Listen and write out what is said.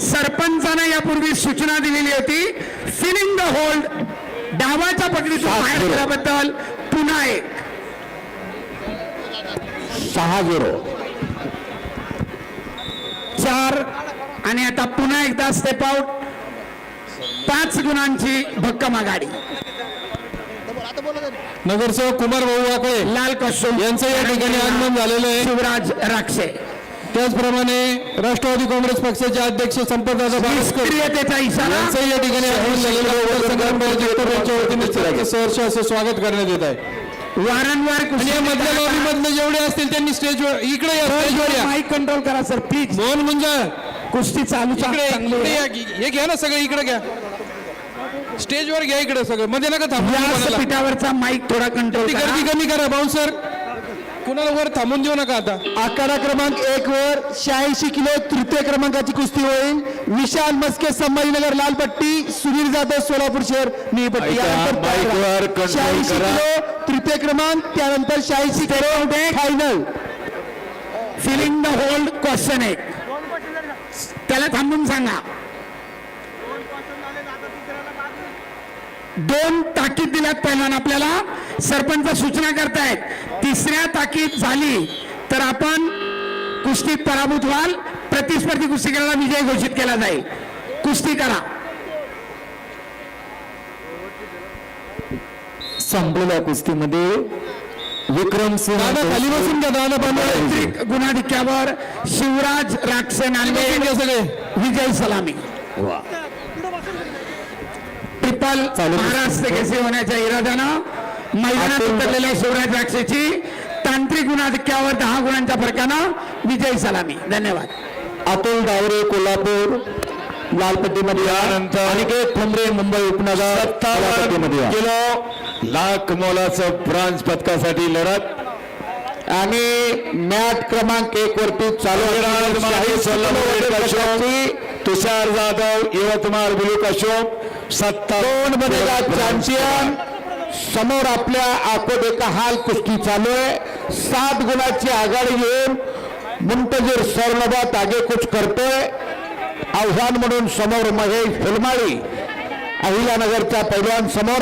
सरपंचानं यापूर्वी सूचना दिलेली होती. फिलिंग द होल्ड डावाच्या पकडीतून बाहेर झिरो. केल्याबद्दल पुन्हा एक. सहा झिरो. चार आणि आता पुन्हा एकदा स्टेप आउट पाच गुणांची भक्कम आघाडी. नगरसेवक कुमार भाऊ वाकळे लाल कसूम यांचं या ठिकाणी आगमन झालेलं आहे. शिवराज राक्षे. त्याचप्रमाणे राष्ट्रवादी काँग्रेस पक्षाचे अध्यक्ष संपतदादा इशारा. यांचंही या ठिकाणी सहर्ष असं स्वागत करण्यात येत आहे. वारंवार मधल्या लॉबी मधले जेवढे असतील त्यांनी स्टेजवर इकडे या माईक कंट्रोल करा सर प्लीज मोहन मुंजा कुस्ती चालू की- हे घ्या ना सगळं इकडे घ्या. स्टेजवर घ्या इकडे सगळं. मध्ये नका थांबू या कोणाला. पीठावरचा माईक थोडा कंट्रोल गर्दी करा. कमी करा बाउन्सर कुणाला वर थांबून देऊ नका आता? आकडा क्रमांक एक वर शहाऐंशी किलो तृतीय क्रमांकाची कुस्ती होईल. विशाल मस्के संभाजीनगर लालपट्टी सुनील जाधव सोलापूर शहर निळपट्टी. यानंतर control शहाऐंशी. किलो तृतीय क्रमांक त्यानंतर शहाऐंशी kilo final filling the hold question एक. त्याला थांबून सांगा. दोन ताकीद दिल्यात पहिल्यानं आपल्याला. सरपंच सूचना करतायत तिसऱ्या ताकीद झाली तर आपण कुस्तीत पराभूत व्हाल. प्रतिस्पर्धी कुस्तीकराला विजय घोषित केला जाईल. कुस्ती करा. संपलेल्या कुस्तीमध्ये विक्रम सिंह खाली बसून घ्या. शिवराज राक्षे नांदे विजय सलामी. ट्रिपल महाराष्ट्र केसरी होण्याच्या इराद्यानं मैदानात उतरलेल्या शिवराज राक्षेची तांत्रिक गुणाधिक्यावर दहा गुणांच्या फरकानं विजय सलामी धन्यवाद अतुल डावरे कोल्हापूर लालपट्टीमध्ये. यानंतर अनिकेत ठोंबरे मुंबई उपनगर लालपट्टीमध्ये. किलो लाख मोलाचं ब्रॉन्झ पदकासाठी लढत आणि मॅट क्रमांक एक वरती चालू तुषार जाधव यवतमाळ ब्लू कशोम दोन बनेगा चॅम्पियन. समोर आपल्या आकोट एका हाल कुस्ती चालू आहे. सात गुणाची आघाडी घेऊन मुंतजीर स्वर्णबात आगेकूच करतोय आव्हान म्हणून समोर महेश फुलमाळी. अहिल्यानगरच्या पैलवान समोर.